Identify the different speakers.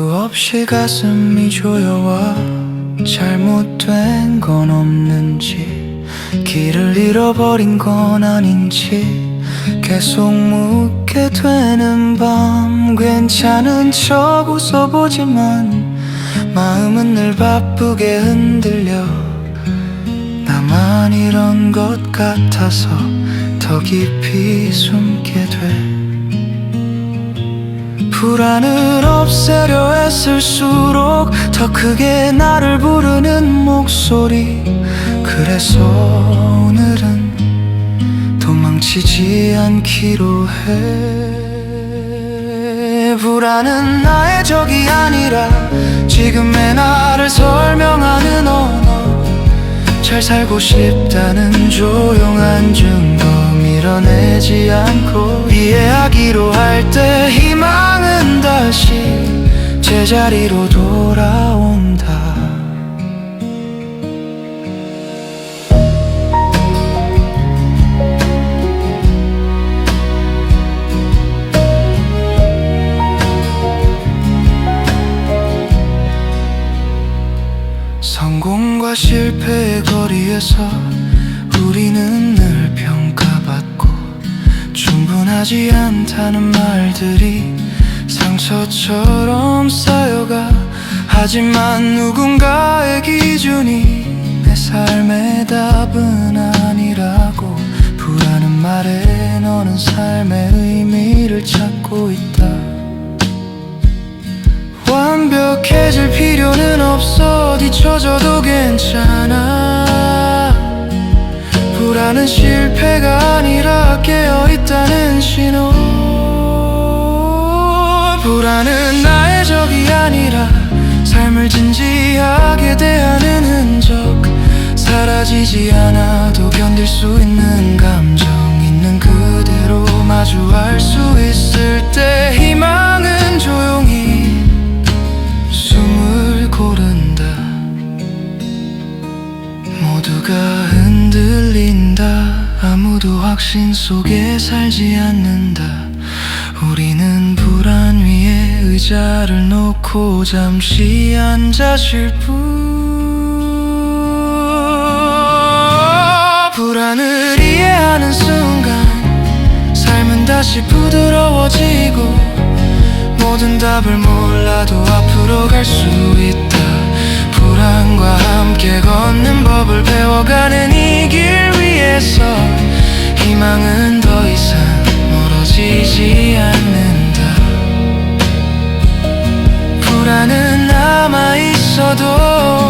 Speaker 1: 없이 가슴이 조여와 잘못된 건 없는지 길을 잃어버린 건 아닌지 계속 묻게 되는 밤 괜찮은 척 웃어보지만 마음은 늘 바쁘게 흔들려. 나만 이런 것 같아서 더 깊이 숨 불안을 없애려 애쓸수록 더 크게 나를 부르는 목소리. 그래서 오늘은 도망치지 않기로 해. 불안은 나의 적이 아니라 지금의 나를 설명하는 언어. 잘 살고 싶다는 조용한 증거 밀어내지 않고 이해하기로 할때 희망은 다시 제자리로 돌아온다. 성공과 실패의 거리에서 우리는 늘 평가받고 충분하지 않다는 말들이 상처처럼 쌓여가. 하지만 누군가의 기준이 내 삶의 답은 아니라고. 불안한 말에 너는 삶의 의미를 찾고 있다. 완벽해질 필요는 없어. 뒤처져도 괜찮아. 불안은 실패가 아니라 깨어있다는 불안은 나의 적이 아니라 삶을 진지하게 대하는 흔적. 사라지지 않아도 견딜 수 있는 감정 있는 그대로 마주할 수 있을 때 희망은 조용히 숨을 고른다. 모두가 흔들린다. 아무도 확신 속에 살지 않는다. 우리는 의자를 놓고 잠시 앉아 쉴뿐. 불안을 이해하는 순간 삶은 다시 부드러워지고 모든 답을 몰라도 앞으로 갈 수 있다. 불안과 함께 걷는 법을 배워가는 이 길 위에서 희망은 더 이상 않는